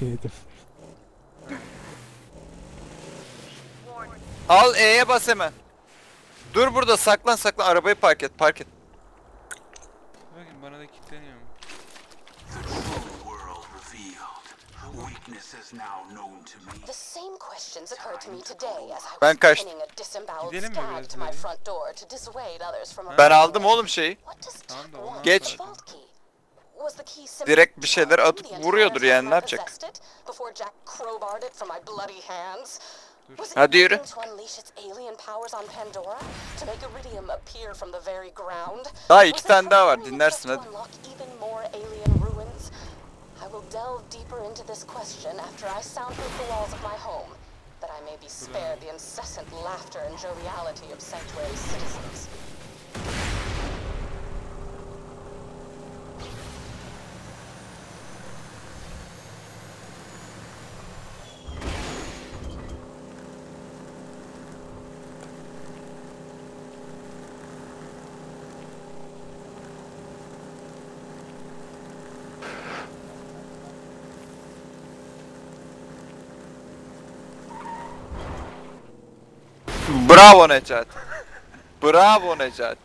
Yedim. Al E'ye bas hemen. Dur burada saklan saklan arabayı park et park et. Bakın bana da kilitleniyor mu? The same questions occurred to me today as I Ben was kaçtım. pinning a disemboweled Gidelim mi scab biraz to my front door to dissuade others from Ben aldım oğlum şeyi. What does Tamam Jack da ondan want Geç. vault key? Was the key simply Direkt bir şeyler atıp vuruyordur yani, ne yapacak? Hadi yürü. Daha iki tane daha var, dinlersin hadi. I will delve deeper into this question after I soundproof the walls of my home, that I may be spared the incessant laughter and joviality of Sanctuary citizens. Bravo Necat. Bravo Necat.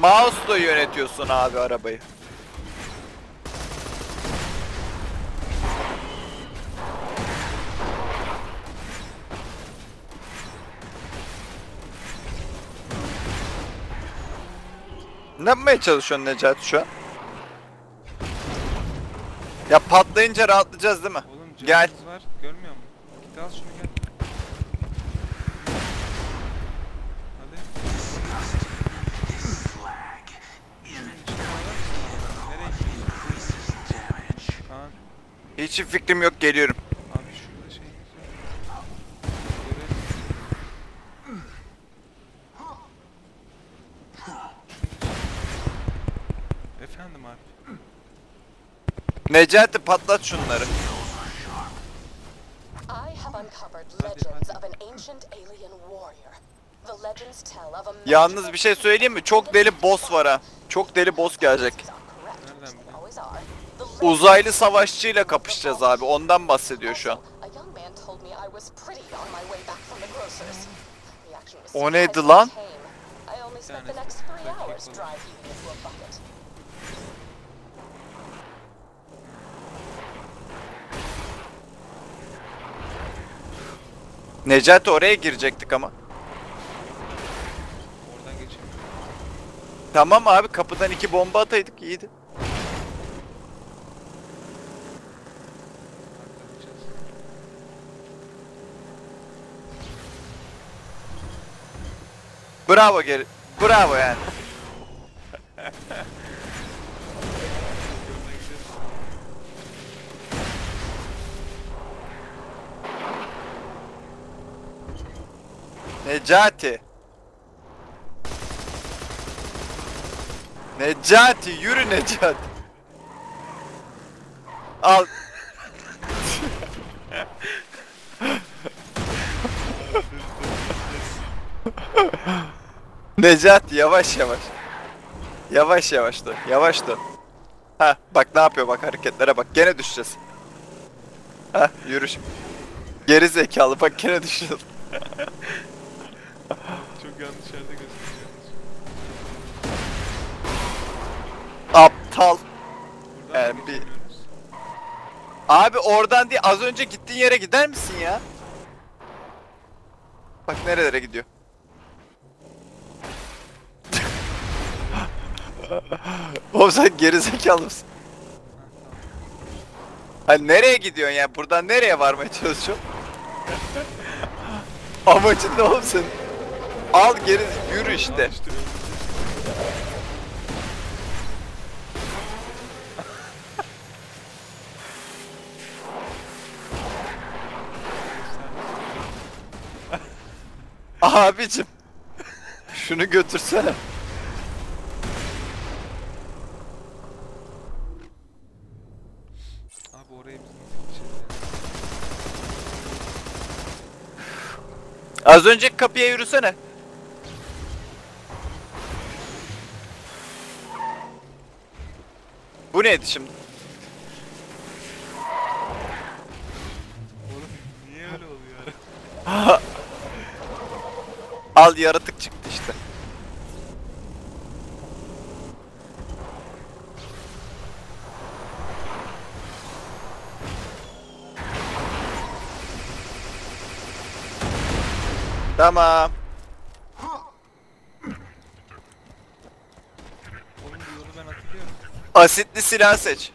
Mouse'la yönetiyorsun abi arabayı. Ne yapmaya çalışıyorsun Necati şu an? Ya patlayınca rahatlayacağız değil mi? Oğlum Gel. var. Görmüyor musun? Git al şunu gel. Hadi. Nereye gidiyorsun? Kaan. Hiç fikrim yok geliyorum. Abi şurada şeyimiz var. Görelim. Efendim abi. Necati patlat şunları. I have uncovered legends of an ancient alien warrior. The legends tell of a Yalnız bir şey söyleyeyim mi? Çok deli boss var ha. Çok deli boss gelecek. Uzaylı savaşçıyla kapışacağız abi. Ondan bahsediyor şu an. O neydi lan? tane dakik olur. Necati oraya girecektik ama. Oradan. Tamam abi kapıdan iki bomba ataydık iyiydi. Bravo geri. Bravo yani. Necati. Necati yürü Necati. Al. Necati yavaş yavaş. Yavaş yavaş dön. Yavaş dön. Ha bak ne yapıyor bak hareketlere bak. Gene düşeceğiz. Ha yürü. Geri zekalı bak gene düşeceğiz. Çok yanlış yerde gösteriyorsunuz. Aptal. Buradan Yani da bir- geçemiyoruz. Abi oradan değil az önce gittiğin yere gider misin ya? Bak nerelere gidiyor. Oğlum sen gerizekalı mısın? Hani nereye gidiyorsun ya? Buradan nereye varmaya çalışıyorsun? Amacın ne oğlum senin? Al geri yürü işte. Abicim. Şunu götürsene. Abi oraya gideceğiz Az önceki kapıya yürüsene. Bu neydi şimdi? Oğlum niye öyle oluyor? Al yaratık çıktı işte. Tamam. Oğlum bu yolu ben hatırlıyorum. Asitli silah seç.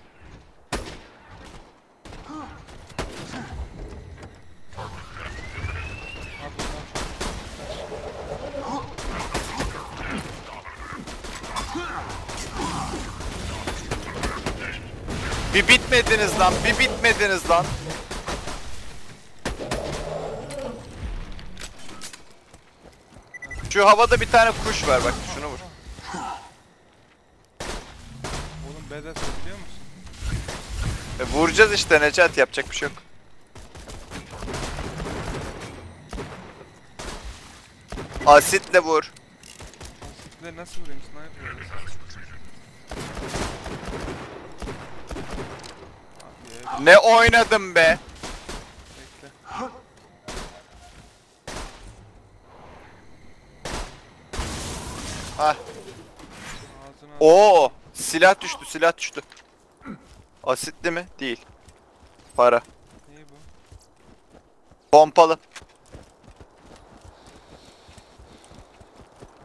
Bir bitmediniz lan, bir bitmediniz lan. Şu havada bir tane kuş var bak şunu vur. Oğlum badass biliyor musun? E, vuracağız işte Necat yapacak bir şey yok. Asitle vur. Asitleri nasıl vurayım sniper Ne oynadım be. bekle. Ağzına Oo, silah düştü, silah düştü. Asitli mi? Değil. Para. Neyi bu? Pompalı.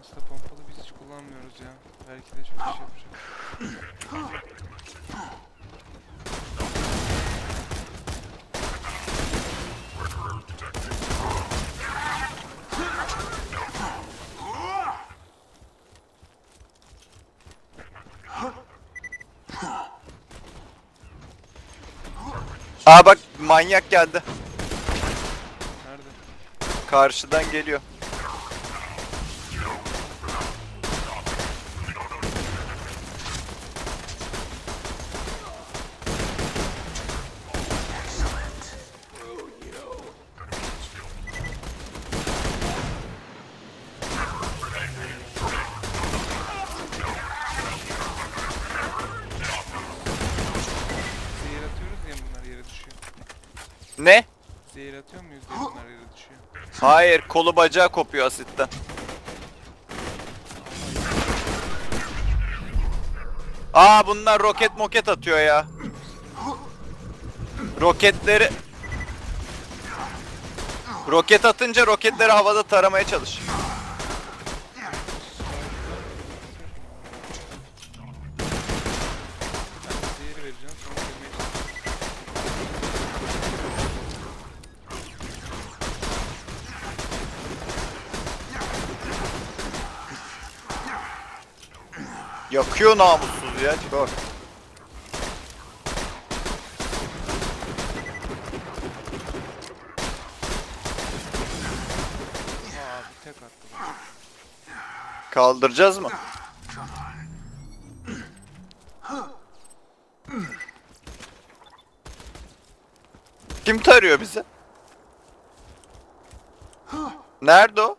Aslında pompalı biz hiç kullanmıyoruz ya. Belki de çok iş yapacak. Aa bak manyak geldi. Nerede? Karşıdan geliyor. Zehir atıyoruz diye bunlar yere düşüyor. Ne? Zehir atıyor muyuz diye bunlar yere düşüyor. Hayır, kolu bacağı kopuyor asitten. Aa bunlar roket moket atıyor ya. Roketleri Roket atınca roketleri havada taramaya çalış. Yakıyor namussuz ya. Bak. Kaldıracağız mı? Kim tarıyor bizi? Nerede o?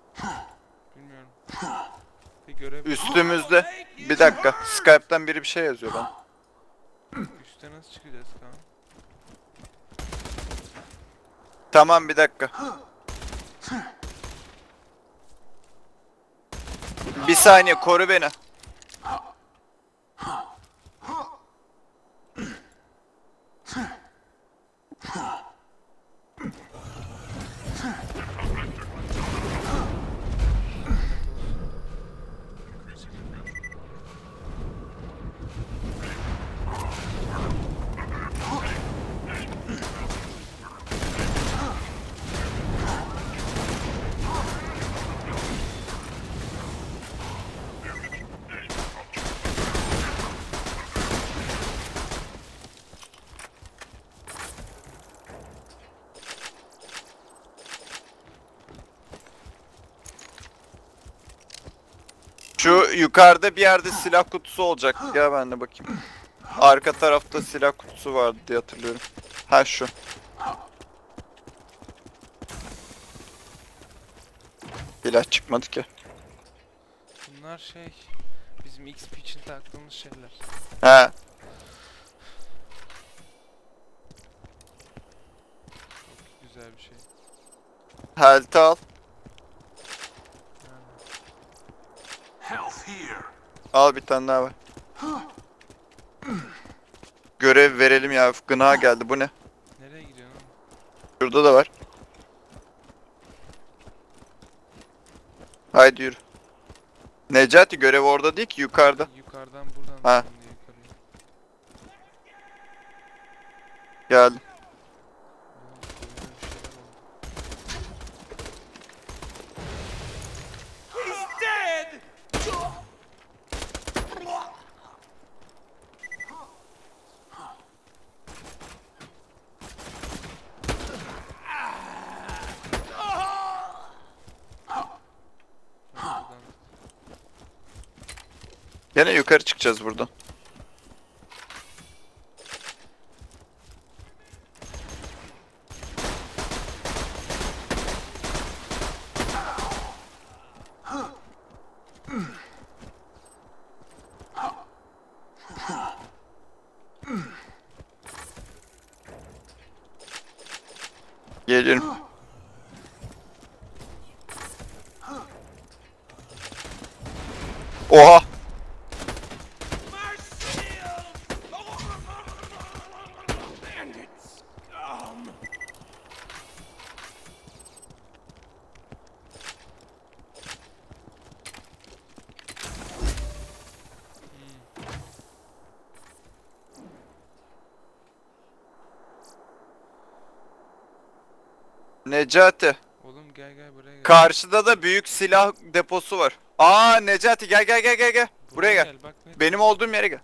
Bilmiyorum. Bir görev Üstümüzde. Bir dakika. Skype'tan biri bir şey yazıyor bana. üstte nasıl çıkacağız Kaan? Tamam bir dakika. Bir saniye koru beni. Şu yukarıda bir yerde silah kutusu olacak. Gel ben de bakayım. Arka tarafta silah kutusu vardı diye hatırlıyorum. Ha şu. Silah çıkmadı ki. Bunlar şey bizim XP için taktığımız şeyler. He. Güzel bir şey. Health al. Al bir tane daha var. Görev verelim ya. Gına geldi. Bu ne? nereye gidiyorsun? Şurada da var. Haydi yürü. Necati görev orada değil ki yukarıda. Yukarıdan buradan Ha. şimdi yukarıya. Geldi. Oğlum, böyle bir şeyler oldu. Buradan Gene yukarı çıkacağız buradan. Geliyorum. Oha! Necati. Oğlum gel gel buraya gel. Karşıda da büyük silah deposu var. Aa Necati gel gel gel gel gel. Buraya gel. Bak ne Benim olduğum yere gel.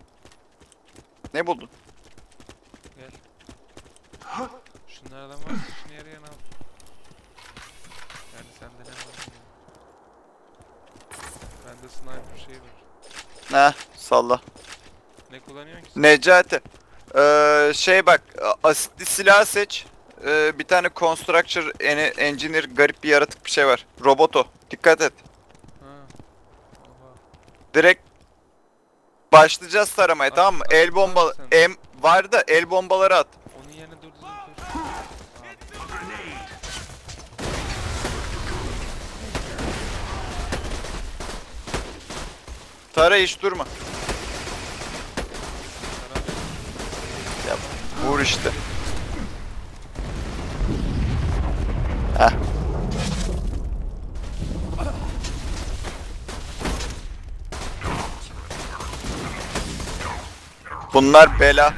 Ne buldun? gel. Şunlardan varsa şunu yarayan al. Yani sende ne var bilmiyorum. Bende sniper şey var. Ne? Salla. Ne kullanıyorsun ki? sen? Necati. Ee, şey bak. a- Asitli silah seç. Ee, bir tane Constructor ene- Engineer garip bir yaratık bir şey var. Roboto. Dikkat et. Ha. Oha. Direkt başlayacağız taramaya At- tamam mı? at- El bomba at sen. em var da el bombaları at. Onun yerine dur dur dur. Tara hiç durma. Karar ver. Yap. Vur işte. Heh. Bunlar bela.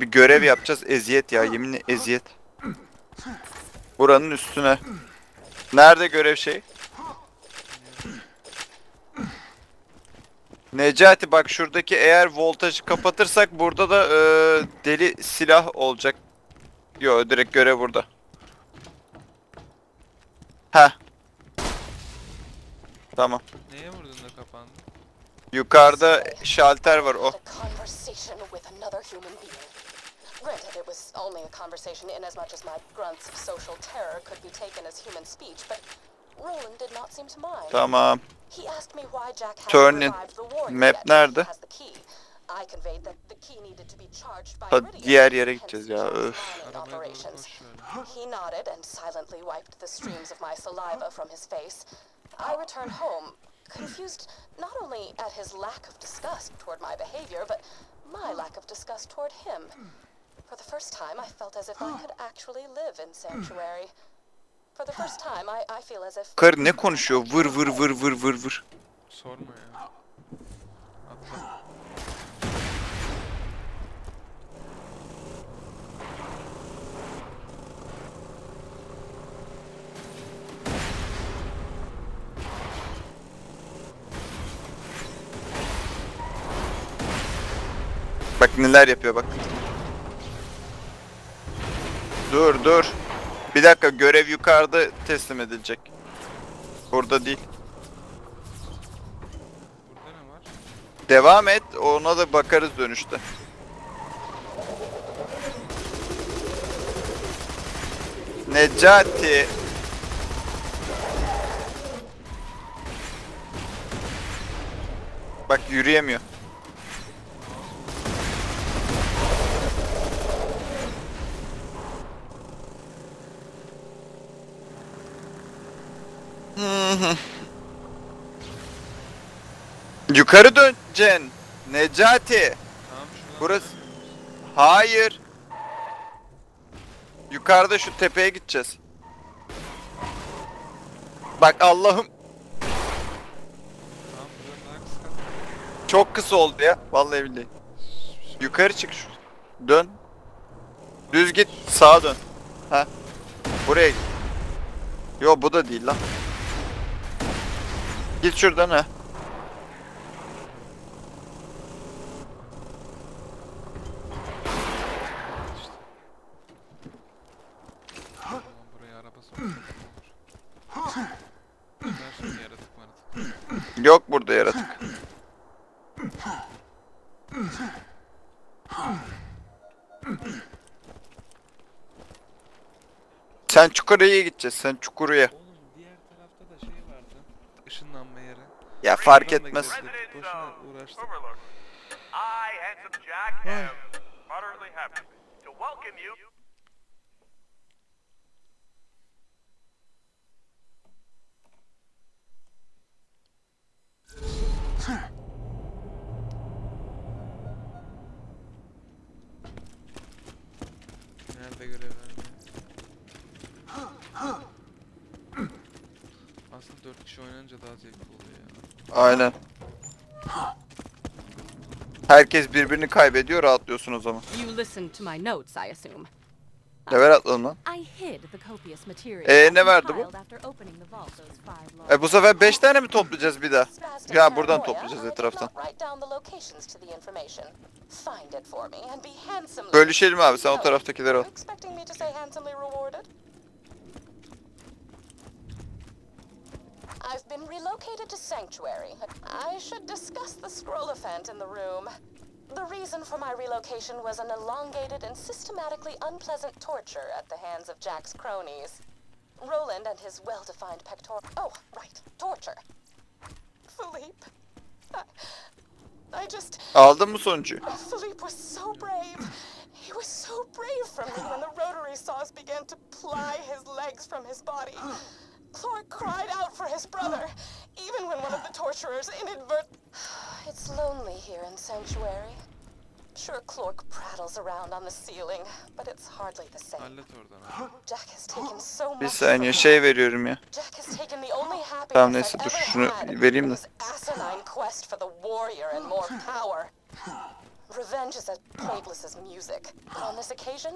Bir görev yapacağız. Eziyet ya yeminle eziyet. Buranın üstüne. Nerede görev şey? Necati bak şuradaki eğer voltajı kapatırsak burada da e, deli silah olacak. Yo direkt görev burada. Heh. Tamam. Neye vurdun da kapandı? Yukarıda şalter var o. Granted, it was only a conversation in as much as my grunts of social terror could be taken as human speech, but Roland did not seem to mind. Tamam. He asked me why Jack hadn't Turn in. the warrior Map nerede? He has the key. I conveyed that the key needed to be charged by Ha, Iridium, diğer yere gideceğiz ya, öf. mining Arabaya doğru operations. He nodded and silently wiped the streams of my saliva from his face. I returned home, confused not only at his lack of disgust toward my behavior, but my lack of disgust toward him. For the first time, I felt as if I ah. could actually live in sanctuary. For the first ah. time, I, I feel as if... Karı ne konuşuyor? Vır vır vır vır vır vır. Sorma ya. Atla. Bak neler yapıyor bak. Dur dur. Bir dakika görev yukarıda teslim edilecek. Burada değil. Burada ne var? Devam et ona da bakarız dönüşte. Necati. Bak yürüyemiyor. Hı. Yukarı döneceksin. Necati. Tamam şuradan Burası-. Hayır. Yukarıda şu tepeye gideceğiz. Bak Allah'ım Tamam buradan daha kısa. çok kısa oldu ya. Vallahi billahi. Yukarı çık şu. Dön. Düz git. Sağa dön. Ha. Buraya git. Yo bu da değil lan. Git şuradan ha. Yok burada yaratık. Sen Çukuru'ya gideceğiz. Sen Çukuru'ya. Oğlum diğer tarafta da şey vardı. Işınlanma yeri. Ya fark etmez. Boşuna uğraştık. You. Nerede görev vermiyor? Aslında 4 kişi oynanınca daha zevkli oluyor ya. Aynen. Herkes birbirini kaybediyor rahatlıyorsun o zaman. You listened to my notes, I assume. Level atladım lan. I hid the copious material Ee, ne verdi bu? E bu sefer 5 tane mi toplayacağız bir daha? Ya buradan toplayacağız etraftan. Bölüşelim abi sen o taraftakileri al. I've been relocated to Sanctuary. I should discuss the scroll-ophant in the room. The reason for my relocation was an elongated and systematically unpleasant torture at the hands of Jack's cronies. Roland and his well-defined pectoral... Oh, right, torture. Philippe. I, I just... Aldın mı sonucu? Philippe was so brave. He was so brave for me when the rotary saws began to ply his legs from his body. Clark cried out for his brother, even when one of the torturers inadvert. It's lonely here in Sanctuary. Sure, Clark prattles around on the ceiling, but it's hardly the same. Hallet oradan abi. Jack has taken so much. Bir from saniye me. şey veriyorum ya. Jack has taken the only happiness Tamam, neyse, I've dur, ever şunu had vereyim in de. asinine quest for the warrior and more power. Revenge is as pointless as music, but on this occasion,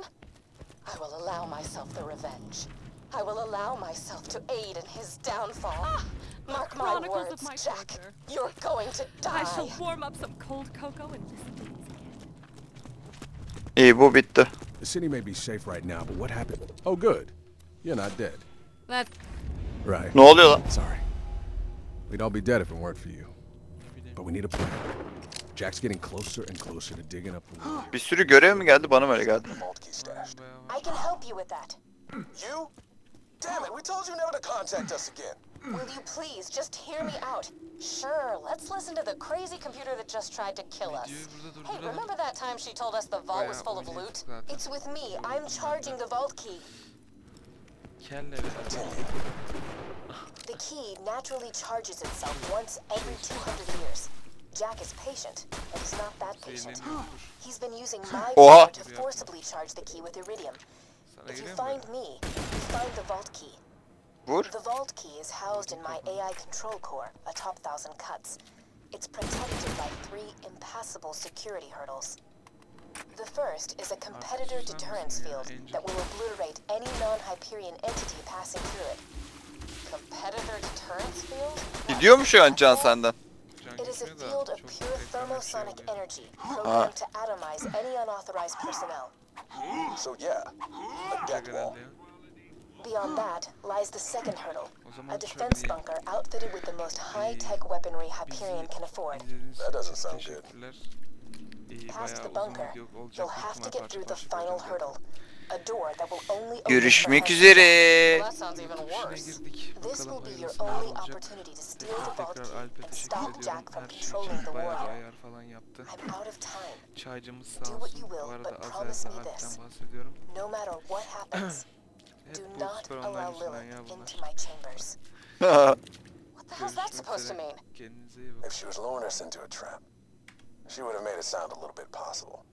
I will allow myself the revenge. I will allow myself to aid in his downfall. Ah, Mark my Chronicles of words, my Jack. torture. You're going to die. I shall warm up some cold cocoa and listen to these again. İyi bu bitti. The city may be safe right now, but what happened? Oh, good. You're not dead. That Right. Ne oluyor lan? Sorry. We'd all be dead if it weren't for you. But we need a plan. Jack's getting closer and closer to digging up the wood. Bir sürü görev mi geldi? Bana mı öyle geldi? Vault key stashed. I can help you with that. You? Damn it, we told you never to contact us again. Will you please just hear me out? Sure, let's listen to the crazy computer that just tried to kill us. Hey, remember that time she told us the vault was full of loot? It's with me. I'm charging the vault key. The key naturally charges itself once every 200 years. Jack is patient, but he's not that patient. He's been using my power to forcibly charge the key with iridium. Sana If you find böyle? me, you find the vault key. Vur. The vault key is housed in my AI control core atop Thousand Cuts. It's protected by three impassable security hurdles. The first is a competitor deterrence field that will obliterate any non-Hyperion entity passing through it. Competitor deterrence field? Gidiyor mu şu an can senden? It is a field of pure tekrar bir şey thermosonic energy, programmed to atomize any unauthorized personnel. So yeah, a death wall. Beyond that lies the second hurdle, a defense bunker outfitted with the most high-tech weaponry Hyperion can afford. That doesn't sound good. Past the bunker, you'll have to get through the parça parça final hurdle, Görüşmek üzere. girdik. Bakalım hayırlısı ne olacak. Peki, tekrar Alp'e teşekkür ediyorum. Her şey için Do what you will, but Çaycımız sağ olsun. Bu arada az happens, Alp'ten bahsediyorum. allow Lilith into my chambers. What the hell's that supposed to mean? If she was luring us into a trap, she would have made it sound a little bit possible.